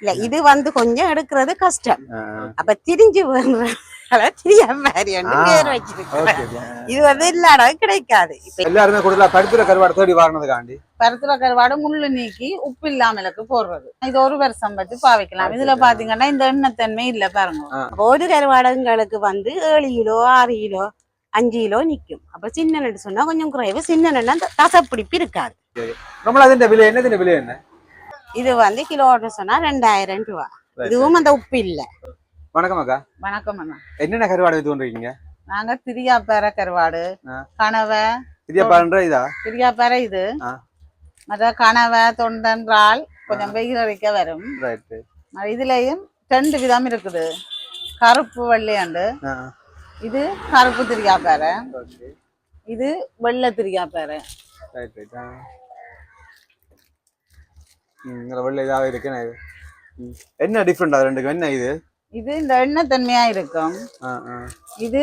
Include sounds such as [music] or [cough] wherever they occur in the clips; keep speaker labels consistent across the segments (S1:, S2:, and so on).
S1: இல்ல இது வந்து கொஞ்சம் எடுக்கிறது கஷ்டம். அப்ப திரிஞ்சு இது வந்து இல்லாட கிடைக்காது.
S2: எல்லாருமே கொடுக்கலாம் பருத்திர கருவாடு தேடி வாங்கினதுக்காண்டி.
S3: பருத்திர கருவாடு முள்ளு நீக்கி உப்பு இல்லாமலுக்கு போடுறது. இது ஒரு வருஷம் வச்சு பாவிக்கலாம். இதுல பாத்தீங்கன்னா இந்த எண்ணத்தன்மை இல்ல பாருங்க.
S1: ஒரு கருவாடுங்களுக்கு வந்து ஏழு கிலோ ஆறு கிலோ அஞ்சு கிலோ நிற்கும் அப்போ சின்ன நெல் சொன்னா கொஞ்சம் குறைவு. சின்ன நெல்லாம் தசப்பிடிப்பு இருக்காது.
S2: நம்மள அதிന്റെ விலை? என்ன விலை என்ன?
S1: இது வந்து கிலோன்னு சொன்னா ரெண்டாயிரம் ரூபா. இதுவும் அந்த உப்பு இல்ல.
S2: வணக்கம் அக்கா.
S3: வணக்கம் அண்ணா.
S2: என்னென்ன கருவாடு இது கொண்டிருக்கீங்க?
S3: நாங்க திரியாப்பேர கருவாடு. கனவை
S2: திரியப்பான்ற இதா?
S3: திரியாப்பேர இது. மற்ற கனவை தொண்டன்றால் கொஞ்சம் வெயில் அடிக்க வரும். இதுலயும் ரெண்டு விதம் இருக்குது. கருப்பு வெள்ளையாண்டு. இது கருப்பு திரியாப்பேர. இது வெள்ளை திரியாப்பேர.
S2: வெள்ளை இதாக இருக்கு இது. என்ன டிஃப்ரெண்ட் அது ரெண்டுக்கும்? என்ன இது?
S3: இது இந்த எண்ணெய்த்தன்மையா இருக்கும்.
S2: ஆ ஆ.
S3: இது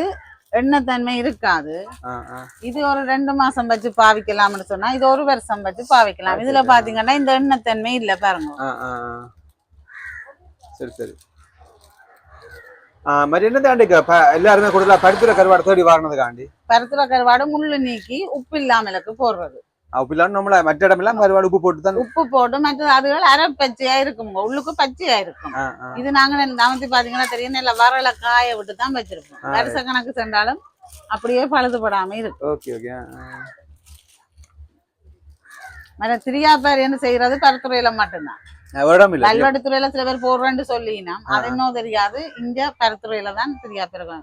S3: எண்ணெய்த்தன்மை இருக்காது.
S2: ஆ ஆ.
S3: இது ஒரு ரெண்டு மாசம் வச்சு பாவிக்கலாம்னு சொன்னா இது ஒரு வருஷம் வச்சு பாவிக்கலாம். இதுல பாத்தீங்கன்னா இந்த எண்ணெய்த்தன்மை இல்ல பாருங்க.
S2: சரி சரி. ஆ మరి என்ன தாண்டி எல்லாருமே கூடுதலா பருத்திர கருவாடு தேடி வாங்கினதுக்காண்டி?
S3: பருத்துல கருவாடு முள்ளு நீக்கி உப்பு இல்லாமலுக்கு போடுறது.
S2: அப்படிலாம் நம்மள மற்ற இடமெல்லாம் கருவாடு உப்பு போட்டு தான்
S3: உப்பு போட்டு மற்ற அதுகள் அரை பச்சையா இருக்குங்க. உள்ளுக்கு பச்சையா இருக்கும். இது நாங்க நமத்தி பாத்தீங்கன்னா தெரியும் இல்ல வரல காய விட்டு தான் வச்சிருப்போம் வருஷ கணக்கு சென்றாலும் அப்படியே பழுதுபடாம இருக்கும்
S2: ஓகே ஓகே.
S3: மற்ற திரியாப்பார் என்ன செய்யறது பருத்துறையில மட்டும்தான். கல்வெட்டுத்துறையில சில பேர் போடுறேன்னு சொல்லினா அது இன்னும் தெரியாது. இங்க பருத்துறையில தான் திரியாப்பார்.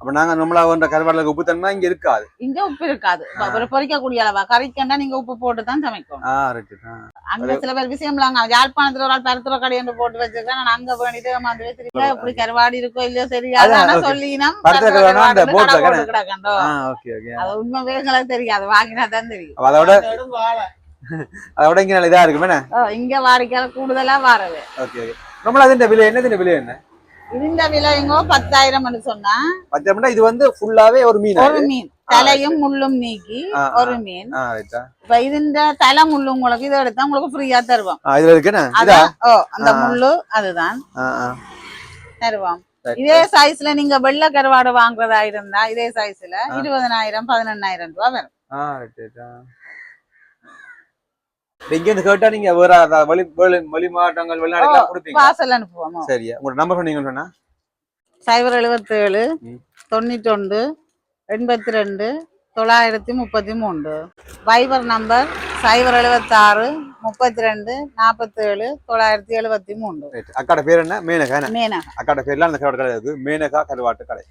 S2: அப்ப நாங்க நம்மளா வந்த கருவாடுல உப்பு தண்ணா இங்க இருக்காது.
S3: இங்க உப்பு இருக்காது. ஒரு பொறிக்க கூடிய அளவா. கறிக்கண்டா நீங்க உப்பு போட்டு தான் சமைக்கும் அங்க சில பேர் விஷயம் அங்க யாழ்ப்பாணத்துல ஒரு ஆள் பருத்துற கடையு போட்டு வச்சிருக்கேன் அங்க வேண்டிட்டு வந்து வச்சிருக்கேன் இப்படி கருவாடு இருக்கோ இல்லையோ
S2: சரியா
S3: சொல்லினா அது உண்மை எங்களுக்கு தெரியாது. வாங்கினா தான் தெரியும்.
S2: அதோட [laughs] அதோட இங்க இதா
S3: இருக்குமே இங்க வாரிக்கால கூடுதலா வாரவே
S2: ஓகே நம்மள அதிന്റെ விலை என்னதிന്റെ விலை என்ன?
S3: இந்த விலைங்கோ பத்தாயிரம் சொன்னா
S2: பத்தம்னா இது வந்து ஃபுல்லாவே ஒரு மீன்
S3: ஒரு மீன். தலையும் முள்ளும் நீக்கி. ஒரு மீன். இப்ப இதுஇந்த தலை முள்ளு உங்களுக்கு இதை எடுத்தா உங்களுக்கு ஃப்ரீயா தருவோம்.
S2: இதுல இருக்கு என்ன? இதா
S3: அதான் ஓ அந்த. முள்ளு அதுதான். தருவோம். இதே சைஸ்ல நீங்க வெள்ளை கருவாடு வாங்குறதா இருந்தா இதே சைஸ்ல இருபதனாயிரம் பதினெண்ணாயிரம் ரூபாய் வரும்.
S2: ஆ ரைட் ரைட் இங்க இருந்து கேட்டா நீங்க வேற வெளி வெளி மாவட்டங்கள் வெளிநாடுகள் கொடுப்பீங்க
S3: பார்சல் அனுப்புவோம்
S2: சரியா. உங்களோட நம்பர் சொன்னீங்கன்னு சொன்னா?
S3: சைபர் எழுபத்தி ஏழு
S2: ம்.
S3: தொண்ணூற்றி ஒன்று எண்பத்தி ரெண்டு தொள்ளாயிரத்தி முப்பத்தி மூன்று வைபர் நம்பர் சைபர் எழுபத்தாறு முப்பத்தி ரெண்டு நாற்பத்தேழு தொள்ளாயிரத்தி எழுபத்தி மூன்று
S2: ரைட் அக்காட பேர் என்ன? மேனகா என்ன?
S3: மீனா
S2: அக்காட பேர்ல அந்த கடை இருக்கு மேனகா கருவாட்டு கடை.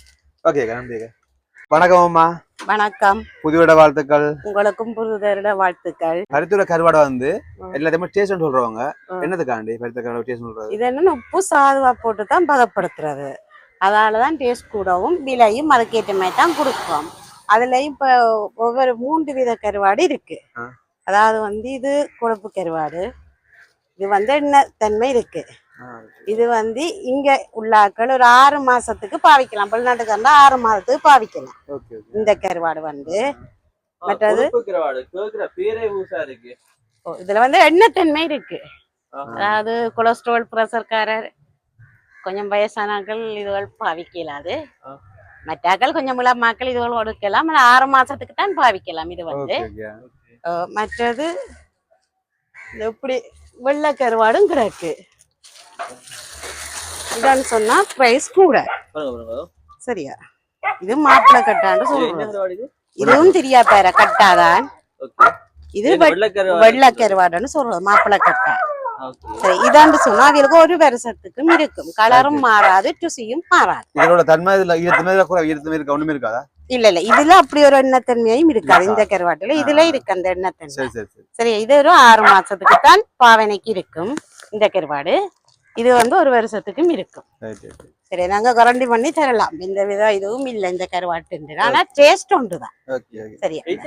S2: ஓகே நன்றி வணக்கம் அம்மா.
S1: வணக்கம்.
S2: புதுவிட வாழ்த்துக்கள்.
S1: உங்களுக்கும் புதுதருட வாழ்த்துக்கள்.
S2: பருத்தியோட கருவாடை வந்து. எல்லாத்தையுமே டேஸ்ட் சொல்றவங்க. என்னதுக்காண்டி பருத்திய கருவாடு டேஸ்ட் சொல்றது?
S1: இது என்னன்னா உப்பு சாதுவா போட்டு தான் பதப்படுத்துறது. அதால தான் டேஸ்ட் கூடவும் விலையும் அதுக்கேற்ற மாதிரி தான் கொடுக்குறோம் அதுலயும் இப்போ ஒவ்வொரு மூன்று வித கருவாடு இருக்கு. அதாவது வந்து இது கொழுப்பு கருவாடு. இது வந்து எண்ணெய் தன்மை இருக்கு? இது வந்து இங்க உள்ளாக்கள் ஒரு ஆறு மாசத்துக்கு பாவிக்கலாம். வெளிநாட்டுக்கு இருந்தா ஆறு மாதத்துக்கு பாவிக்கலாம் இந்த கருவாடு வந்து. மற்றது இதுல வந்து எண்ணெய் தன்மை இருக்கு. அதாவது கொலஸ்ட்ரால் ப்ரெஷர்காரர் கொஞ்சம் வயசானாக்கள் இதுகள் பாவிக்கலாது. மற்றாக்கள் கொஞ்சம் இளமாக்கள் இதுகள் கொடுக்கலாம் ஆனா ஆறு மாசத்துக்கு தான் பாவிக்கலாம் இது வந்து. மற்றது இப்படி வெள்ளை கருவாடும் கிடக்கு இதான்னு சொன்னா பிரைஸ் கூட.
S4: பாருங்க பாருங்க
S1: சரியா? இது மாப்பிள்ளை கட்டான்னு சொல்றோம் இதுவும் தெரியா பேர கட்டாதான்.
S4: ஓகே.
S1: இது
S4: இது
S1: வெ-
S4: வெள்ளை கருவாடு
S1: வெள்ளை கருவாடுன்னு சொல்றோம் மாப்பிள்ளை கட்டா.
S4: ஓகே.
S1: சரி இதாண்டு சொன்னா அவங்களுக்கு ஒரு வருஷத்துக்கும் இருக்கும். கலரும் மாறாது ருசியும் மாறாது.
S2: இதோட தன்மை இதுல இருக்கா? ஒண்ணுமே இருக்காதா?
S1: இல்ல இல்ல இதுல அப்படி ஒரு எண்ணத்தன்மையும் இருக்காது. இந்த கருவாட்டுல இதுல இருக்கு அந்த எண்ணத்தன்மை.
S2: சரி சரி சரி.
S1: சரி இது ஒரு ஆறு மாசத்துக்கு தான் பாவனைக்கு இருக்கும். இந்த கருவாடு. இது வந்து ஒரு வருஷத்துக்கும் இருக்கும். சரி நாங்க கரண்டி பண்ணி தரலாம். இந்த விதம் இதுவும் இல்ல இந்த கருவாட்டு ஆனா டேஸ்ட்
S2: ஓகே
S1: சரியா?
S4: இது?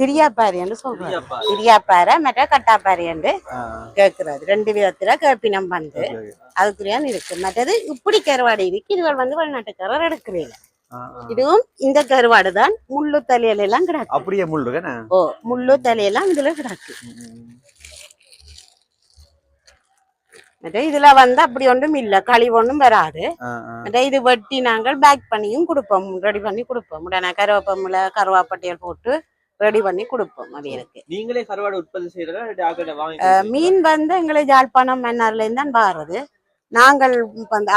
S1: திரியாப்பாரின்னு சொல்றோம்
S4: திரியாப்பா.
S1: திரியாப்பாறை. மற்ற கட்டாப்பாரின்னு
S2: ஆ.
S1: கேட்கறது ரெண்டு விதத்துல கேப்பினம் வந்து அதுக்குரியான் இருக்கு. மற்றது இப்படி கருவாடு இருக்கு. இதுவள் வந்து வெளிநாட்டுக்காரர் எடுக்கிறீங்க. இதுவும் இந்த கருவாடு தான் முள்ளு தலையில எல்லாம் கிடக்கு.
S2: அப்படியே முள் இருக்கேண்ணே
S1: ஓ முள்ளு தலையெல்லாம் இதுல கிடக்கு. இதுல வந்து அப்படி ஒன்றும் இல்ல. கழிவு ஒன்றும் வராது. இது வெட்டி நாங்கள் பேக் பண்ணியும் கொடுப்போம். ரெடி பண்ணி கொடுப்போம். உடனே கருவேப்பமுல கருவாப்பட்டியல் போட்டு ரெடி பண்ணி கொடுப்போம் அவைகளுக்கு
S4: நீங்களே கருவாடு உற்பத்தி செய்யறதா?
S1: மீன் வந்து எங்களை யாழ்ப்பாணம் மன்னார்ல தான் வாருது. நாங்கள்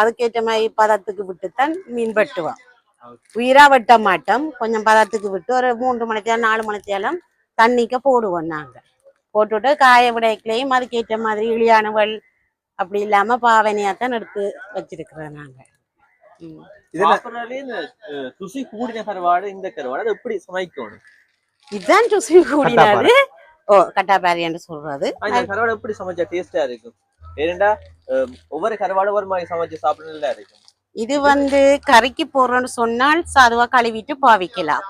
S1: அதுக்கேற்ற மாதிரி பதத்துக்கு விட்டுத்தான் மீன் வெட்டுவோம். உயிரா வெட்ட மாட்டோம். கொஞ்சம் பதத்துக்கு விட்டு ஒரு மூன்று மணித்தியாலம் நாலு மணித்தியாலம் தண்ணிக்க போடுவோம் நாங்க போட்டுட்டு காய விடைக்கலையும் அதுக்கேற்ற மாதிரி இழியானவள் அப்படி இல்லாம பாவனையாத்தான் எடுத்து வச்சிருக்கிறோம் நாங்க.
S4: ருசி கூடின கருவாடு இந்த கருவாடு அது எப்படி சமைக்கணும்?
S1: இதுதான் ருசி கூடினது. ஓ கட்டாப்பாரி என்று சொல்றது.
S4: அந்த கருவாடு எப்படி சமைச்சா டேஸ்டா இருக்கும்? ஏனெண்டா ஒவ்வொரு கருவாடு ஒரு மாதிரி சமைச்சு சாப்பிட நல்லா இருக்கும்
S1: இது வந்து கறிக்கு போடுறோம்னு சொன்னால் சாதுவா கழுவிட்டு பாவிக்கலாம்.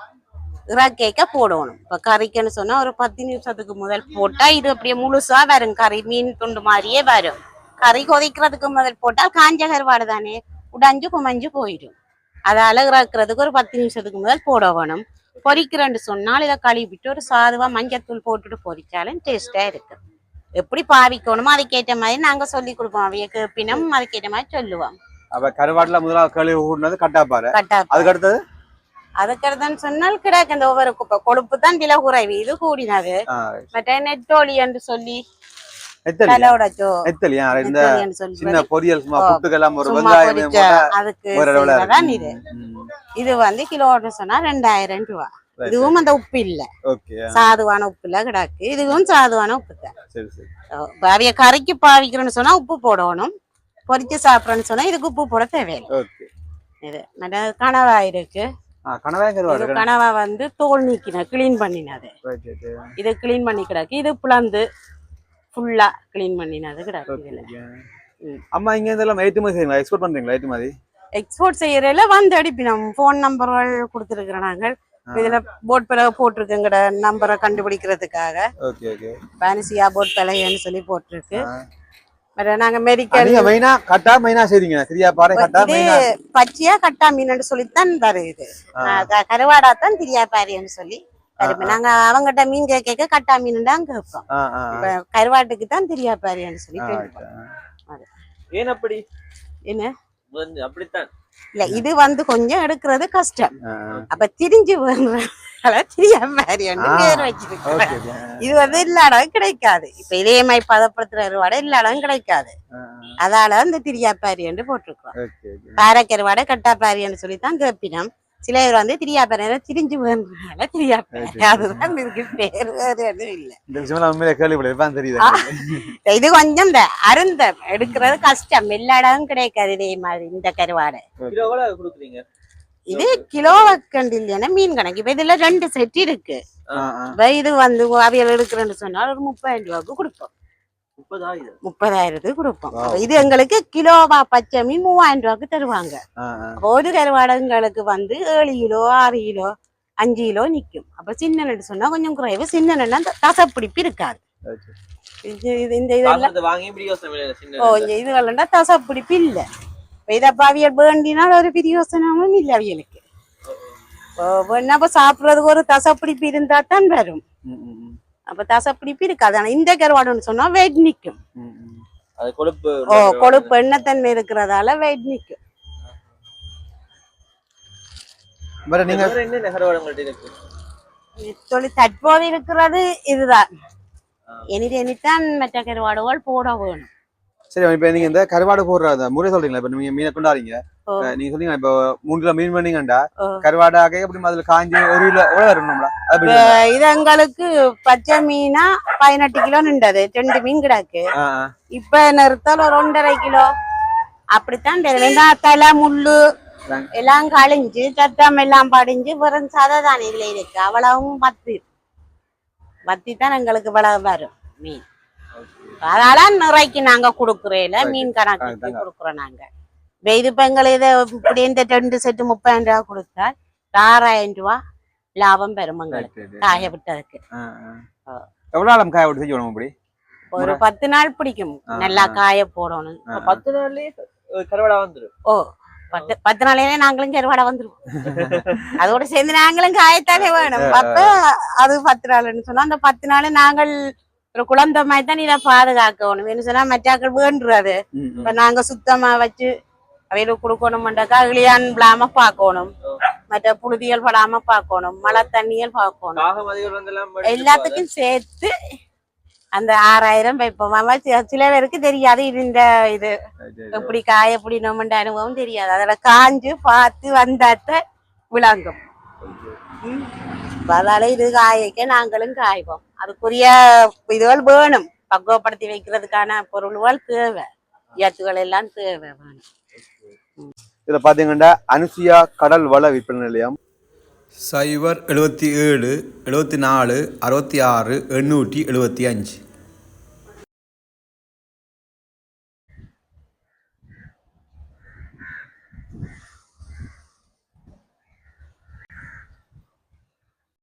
S1: இறக்கைக்க போடணும். இப்ப கறிக்குன்னு சொன்னா ஒரு பத்து நிமிஷத்துக்கு முதல் போட்டா இது அப்படியே முழுசா வரும். கறி மீன் துண்டு மாதிரியே வரும். கறி கொதிக்கிறதுக்கு முதல் போட்டால் காஞ்ச கருவாடு தானே உடைஞ்சு குமஞ்சு போயிடும் அதால இறக்குறதுக்கு ஒரு பத்து நிமிஷத்துக்கு முதல் போட வேணும் பொரிக்கிறேன்னு சொன்னால் இதை கழுவிட்டு ஒரு சாதுவா மஞ்சத்தூள் போட்டுட்டு பொரிச்சாலும் டேஸ்டா இருக்கு எப்படி பாவிக்கணுமோ அதுக்கேற்ற மாதிரி நாங்க சொல்லி கொடுப்போம் அவைய பின்னம் அதுக்கேற்ற மாதிரி சொல்லுவோம்
S2: அப்ப கருவாட்டுல முதலாவது கழுவி ஊடினது கட்டாப்பாறை
S1: கட்டா
S2: அதுக்கு அடுத்தது
S1: அதுக்கடுத்துன்னு சொன்னால் கிடக்கு இந்த ஒவ்வொரு குப்பை கொழுப்பு தான் விலை குறைவு இது கூடினது மற்ற நெட்டோலி என்று சொல்லி
S2: நெத்தலியா இந்த சின்ன பொரியல் சும்மா புட்டுக்கெல்லாம் ஒரு வெங்காயம்
S1: அதுக்கு இது. வந்து கிலோன்னு சொன்னா ரெண்டாயிரம் ரூபா. இதுவும் அந்த உப்பு இல்ல. சாதுவான உப்பு இல்ல கிடக்கு. இதுவும் சாதுவான உப்பு தான். அவைய கறிக்கு பாவிக்கிறோன்னு சொன்னா உப்பு போடணும். பொரிச்சு சாப்பிட்றேன்னு சொன்னா இதுக்கு உப்பு போட தேவையில்லை. இது கனவா இருக்கு. கனவா வந்து தோல் நீக்கின கிளீன் பண்ணினது. இது க்ளீன் பண்ணி கிடக்கு. இது பிளந்து ஃபுல்லா க்ளீன் பண்ணினது கிடக்கு இதுல. ம்.
S2: அம்மா இங்க இதெல்லாம் ஏற்றுமதி செய்யுங்களா? எக்ஸ்போர்ட் பண்றீங்களா ஏற்றுமதி
S1: எக்ஸ்போர்ட் செய்யறதுல வந்து அடிப்பினோம் ஃபோன் நம்பர்கள் கொடுத்துருக்குறோம் நாங்கள். இதுல போட் பிறகு போட்டிருக்குங்கட நம்பரை கண்டுபிடிக்கிறதுக்காக.
S2: ஓகே ஓகே
S1: பானிசியா போட் பிழையன்னு சொல்லி போட்டிருக்கு. வேற நாங்க மெடிக்கல்
S2: நீங்க மெயினா கட்டா மெயினா செய்றீங்க. சரியா பாறை கட்டா
S1: இது
S2: மெயினா
S1: பச்சையா கட்டா மீன் சொல்லித்தான் தருது. கருவாடா தான் திரியா பாரின்னு சொல்லி. நாங்க அவங்ககிட்ட மீன் கேட்க கட்டா மீன் தான் கேட்போம் கருவாட்டுக்கு தான் திரியா பாரின்னு சொல்லி
S4: ஏன் அப்படி?
S1: என்ன?
S4: அப்படித்தான்.
S1: இல்ல இது வந்து கொஞ்சம் எடுக்கிறது கஷ்டம். அப்ப திரிஞ்சு இது வந்து எல்லா இடம் கிடைக்காது. இப்ப இதே மாதிரி பதப்படுத்துற அறுவாடை எல்லா இடம் கிடைக்காது. அதால இந்த திரியாப்பாரி என்று போட்டிருக்கோம் பாறைக்கருவாடை கட்டாப்பாரின்னு சொல்லி தான் கேப்பினம் சில பேர் வந்து திரியாப்பாரி திரிஞ்சு வேணுனால திரியாப்பாரி அதுதான் இதுக்கு பேர் வேறு எதுவும் இல்ல.
S2: இந்த விஷயம் உண்மையிலே கேள்விப்பட்டிருப்பான் தெரியுது
S1: இது கொஞ்சம் இந்த அருந்த எடுக்கிறது கஷ்டம். எல்லா இடமும் கிடைக்காது இதே மாதிரி இந்த கருவாடை. இது கிலோ வக்கண்டு இல்லைன்னா மீன் கணக்கு. இப்ப இதுல ரெண்டு செட் இருக்கு. இது வந்து அவியல் எடுக்கிறேன்னு சொன்னா ஒரு முப்பதாயிரம் ரூபாய்க்கு கொடுப்போம். முப்பதாயிரத்துக்கு கொடுப்போம். இது எங்களுக்கு கிலோவா பச்சை மீன் மூவாயிரம் ரூபாய்க்கு தருவாங்க ஒரு கருவாடுங்களுக்கு வந்து ஏழு கிலோ ஆறு கிலோ அஞ்சு கிலோ நிக்கும். அப்ப சின்ன நெட்டு சொன்னா கொஞ்சம் குறைவு. சின்ன நெல்லாம் தசப்பிடிப்பு இருக்காது. இந்த இதெல்லாம் இதுகள்லாம் தசப்பிடிப்பு இல்ல. இதப்ப அவியல் வேண்டினால் ஒரு பிரியோசனமும் இல்லை அவியலுக்கு. அப்ப சாப்பிடுறதுக்கு ஒரு தசப்பிடிப்பு இருந்தா தான் வரும். அப்ப தசப்பிடிப்பு இருக்காது. ஆனா இந்த கருவாடுன்னு சொன்னா வெயிட் நிக்கும்.
S2: ம், ம்.
S4: அது கொழுப்பு
S1: ஓ கொழுப்பு எண்ணத்தன்மை இருக்கிறதால வெயிட் தொழில் தற்போது இருக்கிறது இதுதான்.
S4: ஆ.
S1: இனி இனித்தான் மற்ற கருவாடுகள் போட வேணும்.
S2: சரி இப்ப நீங்க இந்த கருவாடு போடுற அந்த முறை சொல்றீங்களா? இப்ப நீங்க மீனை கொண்டாடுறீங்க. நீங்க சொன்னீங்க இப்போ மூணு கிலோ மீன் பண்ணீங்கண்டா. கருவாடாக எப்படி அதுல காஞ்சி ஒரு கிலோ எவ்வளவு வரும்
S1: இது எங்களுக்கு பச்சை மீனா பதினெட்டு கிலோ நின்றது ரெண்டு மீன் கிடக்கு. இப்ப நிறுத்தல் ஒரு ஒன்றரை கிலோ. அப்படித்தான் தலை முள்ளு எல்லாம் கழிஞ்சு சத்தம் எல்லாம் படிஞ்சு வெறும் சதை தான் இதுல இருக்கு. அவ்வளவும் பத்து. பத்தி தான் எங்களுக்கு இவ்வளவு வரும் மீன். அதனால நிறைக்கு நாங்க குடுக்குறேல மீன்
S2: அதாங்க.
S1: குடுக்குறோம் நாங்க. இப்ப எங்களுக்கு இது இப்படி இந்த ரெண்டு செட்டு முப்பதாயிரம் ரூபா கொடுத்தா ஆறாயிரம் ரூபா லாபம் பெறும் எங்களுக்கு. காய விட்டதுக்கு.
S2: எவ்வளவு நாள் காய விட்டு செய்யணும் இப்படி
S1: ஒரு பத்து நாள் பிடிக்கும் நல்லா. காய போடணும்.
S4: பத்து நாள்லயே கருவாடா வந்துரும்
S1: ஓ பத்து பத்து நாளையிலே நாங்களும் கருவாடை வந்துருவோம் அதோட சேர்ந்து நாங்களும் காயத்தானே வேணும் அப்ப அது பத்து நாள்னு சொன்னா அந்த பத்து நாள் நாங்கள் ஒரு குழந்தை மாதிரி தான் இதை பாதுகாக்கணும் என்ன சொன்னா மற்றாக்கள் வேண்டுறது. இப்ப நாங்க சுத்தமா வச்சு அவையில கொடுக்கணும்டாக்கா அகிலியான் விழாம பார்க்கணும் மற்ற புழுதிகள் படாம பார்க்கணும் மழை தண்ணியல்
S4: எடுத்துட்டு
S1: எல்லாத்துக்கும் சேர்த்து அந்த ஆறாயிரம் வைப்போம் சில பேருக்கு தெரியாது இது இந்த இது. எப்படி காய எப்படி நம்மண்ட அனுபவம் தெரியாது அதில் காஞ்சு பார்த்து வந்தாத்த விளங்கும் அதால இது காய்க்க நாங்களும் காய்வோம் அதுக்குரிய இதுகள் வேணும் பக்குவப்படுத்தி வைக்கிறதுக்கான பொருள்கள் தேவை இயத்துகள் எல்லாம் தேவை வேணும்
S2: இதை பார்த்தீங்கன்னா அனுசியா கடல் வள விற்பனை நிலையம்.
S5: சைபர் எழுபத்தி ஏழு எழுபத்தி நாலு அறுபத்தி ஆறு எண்ணூற்றி எழுபத்தி அஞ்சு.